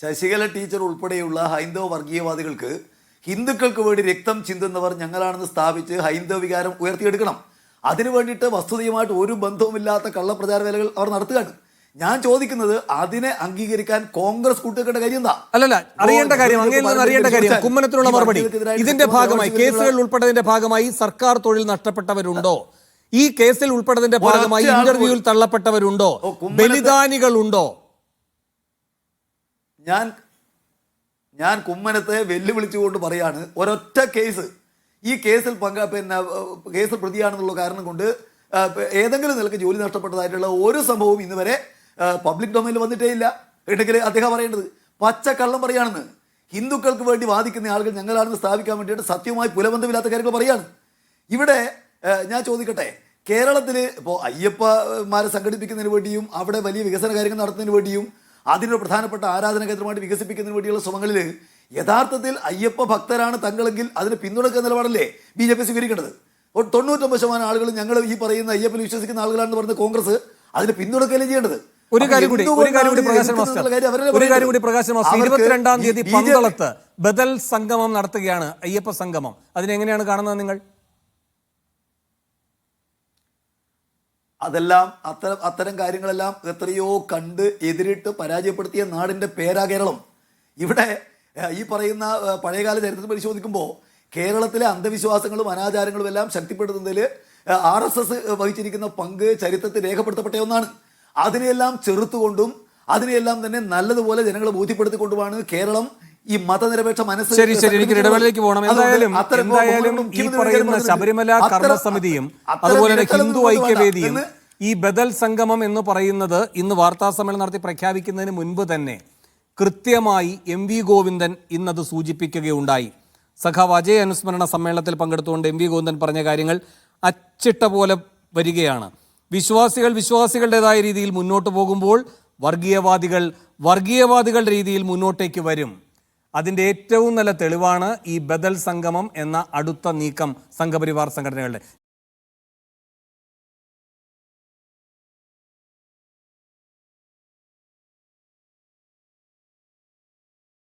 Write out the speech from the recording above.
Sasikala teacher ഉൾപ്പെടെയുള്ള ഹൈന്ദവ വർഗീയവാദികൾക്ക് ഹിന്ദുക്കൾക്ക് വേണ്ടി രക്തം ചിന്തുന്നവർ ഞങ്ങളാണെന്ന് സ്ഥാപിച്ച് ഹൈന്ദവ വികാരം ഉയർത്തിയെടുക്കണം. അതിനു വേണ്ടിയിട്ട് വസ്തുതയുമായിട്ട് ഒരു ബന്ധവുമില്ലാത്ത കള്ളപ്രചാര വേലകൾ അവർ നടത്തുകയാണ്. ഞാൻ ചോദിക്കുന്നത് അതിനെ അംഗീകരിക്കാൻ കോൺഗ്രസ് കൂട്ടുകെട്ട കാര്യം എന്താ? അല്ലല്ല അറിയേണ്ട കാര്യം അറിയേണ്ട കാര്യം കുമ്മനത്തിനുള്ള മറുപടി. ഇതിന്റെ ഭാഗമായി കേസുകൾ ഉൾപ്പെട്ടതിന്റെ ഭാഗമായി സർക്കാർ തൊഴിൽ നഷ്ടപ്പെട്ടവരുണ്ടോ? ഈ കേസിൽ ഉൾപ്പെട്ടതിന്റെ ഭാഗമായി ഇന്റർവ്യൂവിൽ തള്ളപ്പെട്ടവരുണ്ടോ? ബലിദാനികളുണ്ടോ? ഞാൻ ഞാൻ കുമ്മനത്തെ വെല്ലുവിളിച്ചുകൊണ്ട് പറയാണ് ഒരൊറ്റ കേസ് ഈ കേസിൽ പങ്ക പിന്നെ കേസിൽ പ്രതിയാണെന്നുള്ള കാരണം കൊണ്ട് ഏതെങ്കിലും നിലയ്ക്ക് ജോലി നഷ്ടപ്പെട്ടതായിട്ടുള്ള ഒരു സംഭവവും ഇന്ന് വരെ പബ്ലിക് ഡൊമൈനിൽ വന്നിട്ടേ ഇല്ല. ഉണ്ടെങ്കിൽ അദ്ദേഹം പറയേണ്ടത് കള്ളം പറയാണെന്ന് ഹിന്ദുക്കൾക്ക് വേണ്ടി വാദിക്കുന്ന ആളുകൾ ഞങ്ങളാണെന്ന് സ്ഥാപിക്കാൻ വേണ്ടിയിട്ട് സത്യവുമായി പുലബന്ധമില്ലാത്ത കാര്യങ്ങൾ പറയാണ്. ഇവിടെ ഞാൻ ചോദിക്കട്ടെ കേരളത്തിൽ ഇപ്പോൾ അയ്യപ്പമാരെ സംഘടിപ്പിക്കുന്നതിന് വേണ്ടിയും അവിടെ വലിയ വികസന കാര്യങ്ങൾ നടത്തുന്നതിന് വേണ്ടിയും അതിനൊരു പ്രധാനപ്പെട്ട ആരാധന കേന്ദ്രമായിട്ട് വികസിപ്പിക്കുന്നതിന് വേണ്ടിയുള്ള ശ്രമങ്ങളിൽ യഥാർത്ഥത്തിൽ അയ്യപ്പ ഭക്തരാണ് തങ്ങളെങ്കിൽ അതിന് പിന്തുണക്കുന്ന നിലപാടല്ലേ ബി ജെ പി സ്വീകരിക്കേണ്ടത്? ഒരു തൊണ്ണൂറ്റൊമ്പത് ശതമാനം ആളുകൾ ഞങ്ങൾ ഈ പറയുന്ന അയ്യപ്പനെ വിശ്വസിക്കുന്ന ആളുകളാണെന്ന് പറഞ്ഞ കോൺഗ്രസ് അതിന് പിന്തുണക്കല്ലേ ചെയ്യേണ്ടത്? ഒരു കാര്യം കൂടി ഒരു കാര്യം കൂടി പ്രകാശൻ മാസ്റ്റർ ഒരു കാര്യം കൂടി പ്രകാശൻ മാസ്റ്റർ. ഇരുപത്തിരണ്ടാം തീയതി പന്തളത്ത് ബദൽ സംഗമം നടത്തുകയാണ് അയ്യപ്പ സംഗമം. അതിനെങ്ങനെയാണ് കാണുന്നത് നിങ്ങൾ? അതെല്ലാം അത്തരം അത്തരം കാര്യങ്ങളെല്ലാം എത്രയോ കണ്ട് എതിരിട്ട് പരാജയപ്പെടുത്തിയ നാടിന്റെ പേരാ കേരളം. ഇവിടെ ഈ പറയുന്ന പഴയകാല ചരിത്രം പരിശോധിക്കുമ്പോൾ കേരളത്തിലെ അന്ധവിശ്വാസങ്ങളും അനാചാരങ്ങളും എല്ലാം ശക്തിപ്പെടുത്തുന്നതിൽ ആർ എസ് എസ് വഹിച്ചിരിക്കുന്ന പങ്ക് ചരിത്രത്തിൽ രേഖപ്പെടുത്തപ്പെട്ട ഒന്നാണ്. അതിനെയെല്ലാം ചെറുത്തുകൊണ്ടും അതിനെയെല്ലാം തന്നെ നല്ലതുപോലെ ജനങ്ങളെ ബോധ്യപ്പെടുത്തിക്കൊണ്ടുമാണ് കേരളം ഈ മതനിരപേക്ഷ മനസ്സ് ശരി ശരി എനിക്ക് ഇടവേളയിലേക്ക് പോകണം. എന്തായാലും എന്തായാലും ഈ പറയുന്ന ശബരിമല കർമ്മസമിതിയും അതുപോലെ തന്നെ ഹിന്ദു ഐക്യവേദിയും ഈ ബദൽ സംഗമം എന്ന് പറയുന്നത് ഇന്ന് വാർത്താ സമ്മേളനം നടത്തി പ്രഖ്യാപിക്കുന്നതിന് മുൻപ് തന്നെ കൃത്യമായി എം വി ഗോവിന്ദൻ ഇന്നത് സൂചിപ്പിക്കുകയുണ്ടായി. സഖാവ് വജയ അനുസ്മരണ സമ്മേളനത്തിൽ പങ്കെടുത്തുകൊണ്ട് എം വി ഗോവിന്ദൻ പറഞ്ഞ കാര്യങ്ങൾ അച്ചിട്ട പോലെ വരികയാണ്. വിശ്വാസികൾ വിശ്വാസികളുടേതായ രീതിയിൽ മുന്നോട്ട് പോകുമ്പോൾ വർഗീയവാദികൾ വർഗീയവാദികളുടെ രീതിയിൽ മുന്നോട്ടേക്ക് വരും. അതിന്റെ ഏറ്റവും നല്ല തെളിവാണ് ഈ ബദൽ സംഗമം എന്ന അടുത്ത നീക്കം സംഘപരിവാർ സംഘടനകളുടെ.